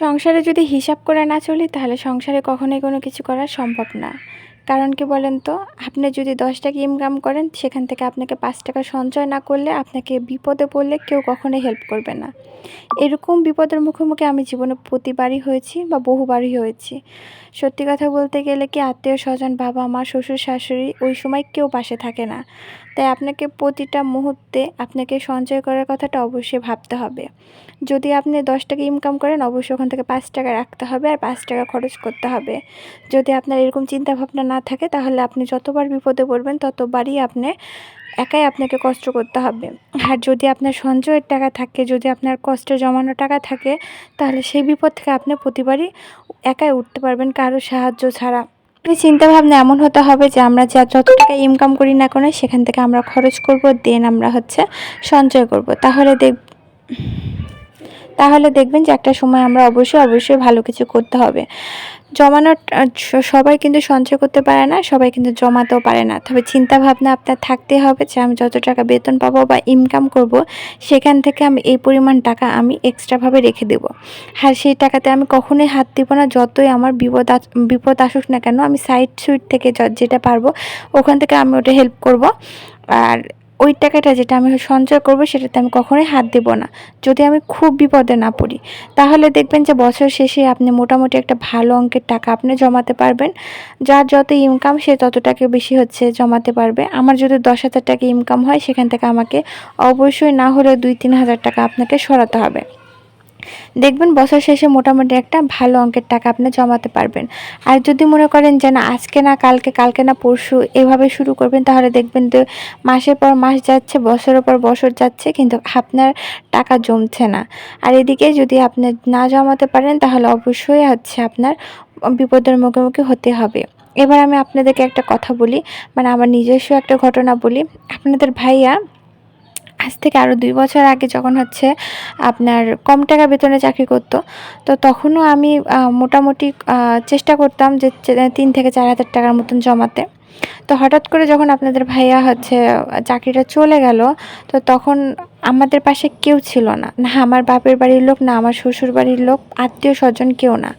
সংসারে যদি হিসাব করে না চলি, তাহলে সংসারে কখনোই কোনো কিছু করা সম্ভব না। কারণ কি বলেন তো? আপনি যদি দশ টাকা ইনকাম করেন, সেখান থেকে আপনাকে পাঁচ টাকা সঞ্চয় না করলে আপনাকে বিপদে পড়লে কেউ কখনোই হেল্প করবে না। এরকম বিপদের মুখোমুখি আমি জীবনে প্রতিবারই হয়েছি বা বহুবারই হয়েছি। সত্যি কথা বলতে গেলে কি আত্মীয় স্বজন বাবা মা শ্বশুর শাশুড়ি ওই সময় কেউ পাশে থাকে না। তাই আপনাকে প্রতিটা মুহূর্তে আপনাকে সঞ্চয় করার কথাটা অবশ্যই ভাবতে হবে। যদি আপনি দশ টাকা ইনকাম করেন, অবশ্যই ওখান থেকে পাঁচ টাকা রাখতে হবে আর পাঁচ টাকা খরচ করতে হবে। যদি আপনার এরকম চিন্তা ভাবনা না থাকে, তাহলে আপনি যতবার বিপদে পড়বেন, ততবারই আপনি একাই আপনাকে কষ্ট করতে হবে। আর যদি আপনার সঞ্চয়ের টাকা থাকে, যদি আপনার কষ্টে জমানো টাকা থাকে, তাহলে সেই বিপদ থেকে আপনি প্রতিবারই একাই উঠতে পারবেন কারও সাহায্য ছাড়া। চিন্তা ভাবনা এমন হতে হবে যে আমরা যা যত টাকা ইনকাম করি না কোনো, সেখান থেকে আমরা খরচ করব দেন আমরা হচ্ছে সঞ্চয় করব। তাহলে দেখ তাহলে দেখবেন যে একটা সময় আমরা অবশ্যই অবশ্যই ভালো কিছু করতে হবে। জমানোর সবাই কিন্তু সঞ্চয় করতে পারে না, সবাই কিন্তু জমাতেও পারে না। তবে চিন্তা ভাবনা আপনার থাকতে হবে যে আমি যত টাকা বেতন পাবো বা ইনকাম করব, সেখান থেকে আমি এই পরিমাণ টাকা আমি এক্সট্রাভাবে রেখে দেব। আর সেই টাকাতে আমি কখনোই হাত দিব না, যতই আমার বিপদ বিপদ আসুক না কেন, আমি সাইড সুইট থেকে যেটা পারব, ওখান থেকে আমি ওটা হেল্প করব। আর ওই টাকাটা যেটা আমি সঞ্চয় করব সেটাতে আমি কখনোই হাত দেব না। যদি আমি খুব বিপদে না পড়ি। তাহলে দেখবেন যে বছর শেষে আপনি মোটামুটি একটা ভালো অঙ্কের টাকা আপনি জমাতে পারবেন। যার যত ইনকাম সে তত টাকা বেশি হচ্ছে জমাতে পারবে। আমার যদি দশ হাজার টাকা ইনকাম হয়, সেখান থেকে আমাকে অবশ্যই না হলে দুই তিন হাজার টাকা আপনাকে সরাতে হবে। দেখবেন বছর শেষে মোটামুটি একটা ভালো অঙ্কের টাকা আপনি জমাতে পারবেন। আর যদি মনে করেন যে না, আজকে না, কালকে কালকে না, পরশু এভাবে শুরু করবেন, তাহলে দেখবেন যে মাসের পর মাস যাচ্ছে, বছরের পর বছর যাচ্ছে, কিন্তু আপনার টাকা জমছে না। আর এদিকে যদি আপনি না জমাতে পারেন, তাহলে অবশ্যই হচ্ছে আপনার বিপদের মুখোমুখি হতে হবে। এবার আমি আপনাদেরকে একটা কথা বলি মানে আমার নিজস্ব একটা ঘটনা বলি। আপনাদের ভাইয়া আজ থেকে আরও দুই বছর আগে যখন হচ্ছে আপনার কম টাকা বেতনে চাকরি করতো, তো তখনও আমি মোটামুটি চেষ্টা করতাম যে তিন থেকে চার হাজার টাকার মতন জমাতে। তো হঠাৎ করে যখন আপনাদের ভাইয়া হচ্ছে চাকরিটা চলে গেল, তো তখন আমাদের পাশে কেউ ছিল না। না আমার বাপের বাড়ির লোক, না আমার শ্বশুর বাড়ির লোক, আত্মীয় স্বজন কেউ না।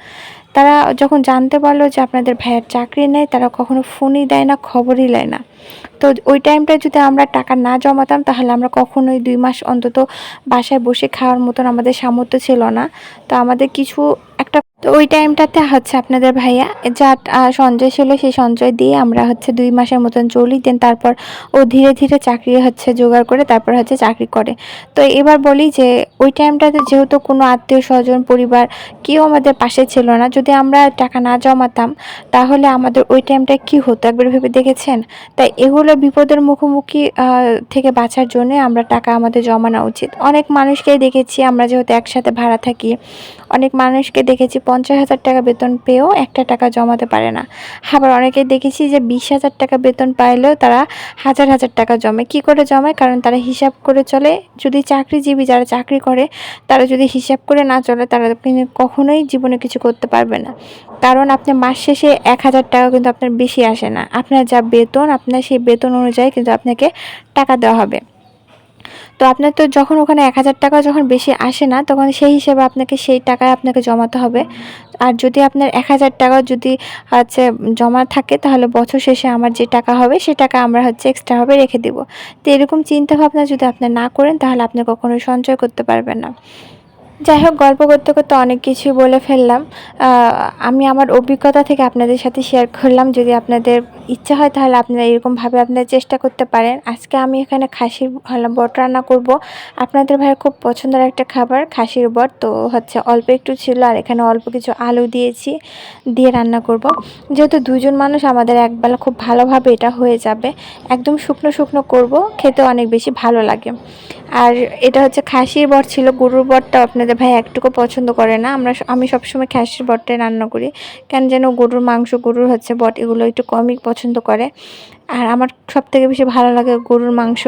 তারা যখন জানতে পারল যে আপনাদের ভাইয়ের চাকরি নেই, তারা কখনো ফোনই দেয় না, খবরই নেয় না। তো ওই টাইমটা যদি আমরা টাকা না জমাতাম, তাহলে আমরা কখনোই দুই মাস অন্তত বাসায় বসে খাওয়ার মতন আমাদের সামর্থ্য ছিল না। তো আমাদের কিছু তো ওই টাইমটাতে হচ্ছে আপনাদের ভাইয়া যা সঞ্চয় ছিল সেই সঞ্চয় দিয়ে আমরা হচ্ছে দুই মাসের মতন চলি দেন তারপর ও ধীরে ধীরে চাকরি হচ্ছে জোগাড় করে, তারপর হচ্ছে চাকরি করে। তো এবার বলি যে, ওই টাইমটাতে যেহেতু কোনো আত্মীয় স্বজন, পরিবার কেউ আমাদের পাশে ছিল না, যদি আমরা টাকা না জমাতাম, তাহলে আমাদের ওই টাইমটা কি হতো? একবার ভেবে দেখেছেন? তাই এগুলো বিপদের মুখোমুখি থেকে বাঁচার জন্য আমরা টাকা আমাদের জমানো উচিত। অনেক মানুষকেই দেখেছি, আমরা যেহেতু একসাথে ভাড়া থাকি, অনেক মানুষকে দেখেছি পঞ্চাশ হাজার টাকা বেতন পেয়েও একটা টাকা জমাতে পারে না। আবার অনেকে দেখেছি যে বিশ হাজার টাকা বেতন পাইলেও তারা হাজার হাজার টাকা জমে। কি করে জমায়? কারণ তারা হিসাব করে চলে। যদি চাকরিজীবী যারা চাকরি করে, তারা যদি হিসাব করে না চলে, তারা কিন্তু কখনোই জীবনে কিছু করতে পারবে না। কারণ আপনি মাস শেষে এক হাজার টাকা কিন্তু আপনার বেশি আসে না। আপনার যা বেতন, আপনার সেই বেতন অনুযায়ী কিন্তু আপনাকে টাকা দেওয়া হবে। তো আপনার তো যখন ওখানে এক হাজার টাকা যখন বেশি আসে না, তখন সেই হিসেবে আপনাকে সেই টাকায় আপনাকে জমাতে হবে। আর যদি আপনার এক হাজার টাকা যদি হচ্ছে জমা থাকে, তাহলে বছর শেষে আমার যে টাকা হবে, সে টাকা আমরা হচ্ছে এক্সট্রাভাবে রেখে দেব। তো এরকম চিন্তাভাবনা যদি আপনি না করেন, তাহলে আপনি কখনোই সঞ্চয় করতে পারবেন না। যাই হোক, গল্প করতে করতে অনেক কিছু বলে ফেললাম। আমি আমার অভিজ্ঞতা থেকে আপনাদের সাথে শেয়ার করলাম। যদি আপনাদের ইচ্ছা হয় তাহলে আপনারা এরকমভাবে আপনারা চেষ্টা করতে পারেন। আজকে আমি এখানে খাসির বট রান্না করব। আপনাদের ভাইয়ের খুব পছন্দের একটা খাবার খাসির বট। তো হচ্ছে অল্প একটু ছিল আর এখানে অল্প কিছু আলু দিয়েছি, দিয়ে রান্না করব। যেহেতু দুজন মানুষ, আমাদের একবেলা খুব ভালোভাবে এটা হয়ে যাবে। একদম শুকনো শুকনো করব, খেতে অনেক বেশি ভালো লাগে। আর এটা হচ্ছে খাসির বট ছিল, গরুর বটটা আপনাদের ভাই একটুকু পছন্দ করে না। আমরা আমি সবসময় খাসির বটটাই রান্না করি। কেন যেন গরুর মাংস, গরুর হচ্ছে বট, এগুলো একটু কমই পছন্দ করে। আর আমার সব থেকে বেশি ভালো লাগে গরুর মাংস।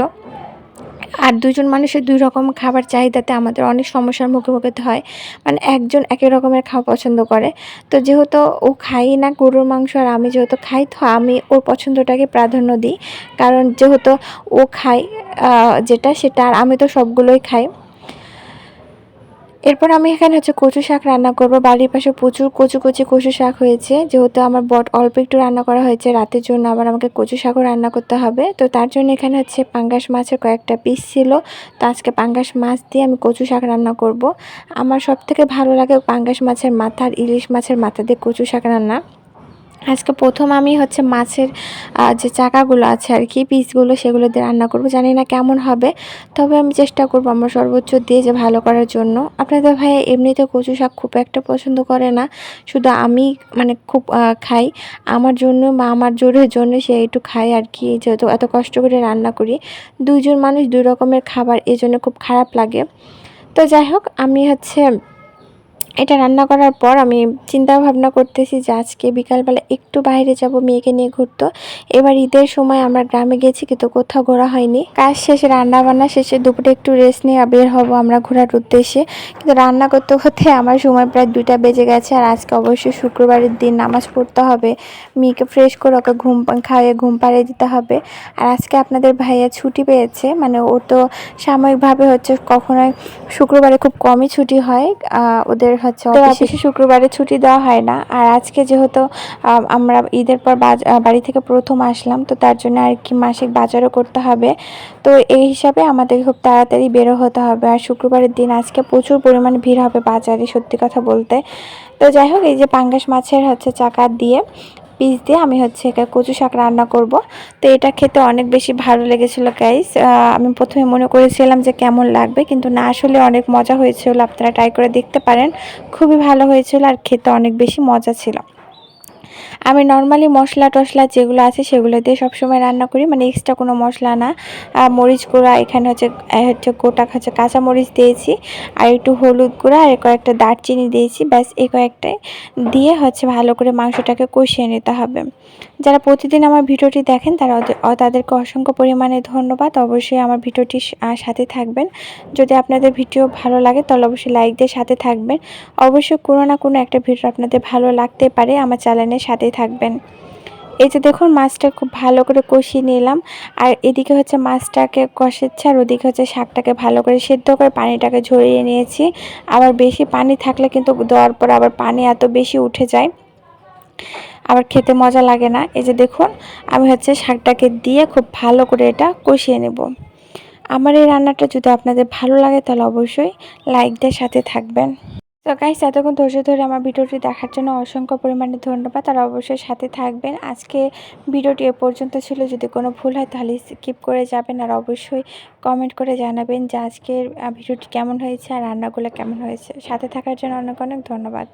আর দুজন মানুষের দুই রকম খাবার চাহিদাতে আমাদের অনেক সমস্যার মুখোমুখি হতে হয়। মানে একজন এক এক রকমের খাওয়া পছন্দ করে। তো যেহেতু ও খাই না গরুর মাংস আর আমি যেহেতু খাই, তো আমি ওর পছন্দটাকে প্রাধান্য দিই। কারণ যেহেতু ও খায় যেটা সেটা আর আমি তো সবগুলোই খাই। এরপর আমি এখানে হচ্ছে কচু শাক রান্না করব। বাড়ির পাশে প্রচুর কচু কচি কচু শাক হয়েছে। যেহেতু আমার বট অল্প একটু রান্না করা হয়েছে, রাতের জন্য আবার আমাকে কচু শাকও রান্না করতে হবে। তো তার জন্য এখানে হচ্ছে পাঙ্গাস মাছের কয়েকটা পিস ছিল। তো আজকে পাঙ্গাস মাছ দিয়ে আমি কচু শাক রান্না করব। আমার সব থেকে ভালো লাগে পাঙ্গাস মাছের মাথা আর ইলিশ মাছের মাথা দিয়ে কচু শাক রান্না। আজকে প্রথম আমি হচ্ছে মাছের যে চাকাগুলো আছে আর কি, পিসগুলো সেগুলো দিয়ে রান্না করব। জানি না কেমন হবে, তবে আমি চেষ্টা করব আমার সর্বোচ্চ দিয়ে যে ভালো করার জন্য। আপনাদের ভাই এমনিতে কচু শাক খুব একটা পছন্দ করে না, শুধু আমি মানে খুব খাই। আমার জন্য বা আমার জোরের জন্য সে একটু খাই আর কি, যেহেতু এত কষ্ট করে রান্না করি। দুজন মানুষ দুই রকমের খাবার এই জন্য খুব খারাপ লাগে। তো যাই হোক, আমি হচ্ছে এটা রান্না করার পর আমি চিন্তা ভাবনা করতেছি যে আজকে বিকালবেলা একটু বাইরে যাব, মেয়েকে নিয়ে ঘুরতো। এবার ঈদের সময় আমরা গ্রামে গেছি কিন্তু কোথাও ঘোরা হয়নি। কাজ শেষে রান্না বান্না শেষে দুপুরে একটু রেস্ট নিয়ে বের হব আমরা ঘোরার উদ্দেশ্যে। কিন্তু রান্না করতে করতে আমার সময় প্রায় দুইটা বেজে গেছে আর আজকে অবশ্যই শুক্রবারের দিন নামাজ পড়তে হবে। মেয়েকে ফ্রেশ করে ওকে ঘুম খাইয়ে ঘুম পাড়িয়ে দিতে হবে। আর আজকে আপনাদের ভাইয়া ছুটি পেয়েছে মানে ও তো সাময়িকভাবে হচ্ছে কখনোই শুক্রবারে খুব কমই ছুটি হয়। ওদের হচ্ছে অফিসে শুক্রবারে ছুটি দেওয়া হয় না। আর আজকে যেহেতু আমরা ঈদের পর বাড়ি থেকে প্রথম আসলাম তো তার জন্য আর কি মাসিক বাজারও করতে হবে। তো এই হিসাবে আমাদের খুব তাড়াতাড়ি বেরো হতে হবে। আর শুক্রবারের দিন আজকে প্রচুর পরিমাণে ভিড় হবে বাজারে সত্যি কথা বলতে। তো যাই হোক এই যে পাঙ্গাস মাছের হচ্ছে চাকা দিয়ে পিস দিয়ে আমি হচ্ছে কচু শাক রান্না করব। তো এটা খেতে অনেক বেশি ভালো লেগেছিলো গাইস আমি প্রথমে মনে করেছিলাম যে কেমন লাগবে, কিন্তু না, আসলে অনেক মজা হয়েছিল। আপনারা ট্রাই করে দেখতে পারেন। খুবই ভালো হয়েছিল আর খেতে অনেক বেশি মজা ছিল। আমি নর্মালি মশলা টশলা যেগুলো আছে সেগুলো দিয়ে সবসময় রান্না করি মানে এক্সট্রা কোনো মশলা না। মরিচ গুঁড়া, এখানে হচ্ছে হচ্ছে গোটা হচ্ছে কাঁচা মরিচ দিয়েছি, আর একটু হলুদ গুঁড়া, আর কয়েকটা দারচিনি দিয়েছি, ব্যাস এই কয়েকটাই। দিয়ে হচ্ছে ভালো করে মাংসটাকে কষিয়ে নিতে হবে। যারা প্রতিদিন আমার ভিডিওটি দেখেন, তারা তাদেরকে অসংখ্য পরিমাণে ধন্যবাদ। অবশ্যই আমার ভিডিওটি সাথে থাকবেন। যদি আপনাদের ভিডিও ভালো লাগে, তাহলে অবশ্যই লাইক দিয়ে সাথে থাকবেন। অবশ্যই কোনো না কোনো একটা ভিডিও আপনাদের ভালো লাগতে পারে আমার চ্যানেলের সাথে থাকবেন। এই যে দেখুন, মাছটা খুব ভালো করে কষিয়ে নিলাম। আর এদিকে হচ্ছে মাছটাকে কষাচ্ছে, আর ওদিকে হচ্ছে শাকটাকে ভালো করে সেদ্ধ করে পানিটাকে ঝরিয়ে নিয়েছি। আবার বেশি পানি থাকলে কিন্তু দেওয়ার পর আবার পানি এত বেশি উঠে যায়। আবার খেতে মজা লাগে না। এই যে দেখুন, আমি হচ্ছে শাকটাকে দিয়ে খুব ভালো করে এটা কষিয়ে নেব। আমার এই রান্নাটা যদি আপনাদের ভালো লাগে তাহলে অবশ্যই লাইক দিয়ে সাথে থাকবেন। তো গাইস এতক্ষণ ধৈর্য ধরে আমার ভিডিওটি দেখার জন্য অসংখ্য পরিমাণে ধন্যবাদ। আর অবশ্যই সাথে থাকবেন। আজকে ভিডিওটি এ পর্যন্ত ছিল। যদি কোনো ভুল হয় তাহলে স্কিপ করে যাবেন। আর অবশ্যই কমেন্ট করে জানাবেন যে আজকের ভিডিওটি কেমন হয়েছে আর রান্নাগুলো কেমন হয়েছে। সাথে থাকার জন্য অনেক অনেক ধন্যবাদ।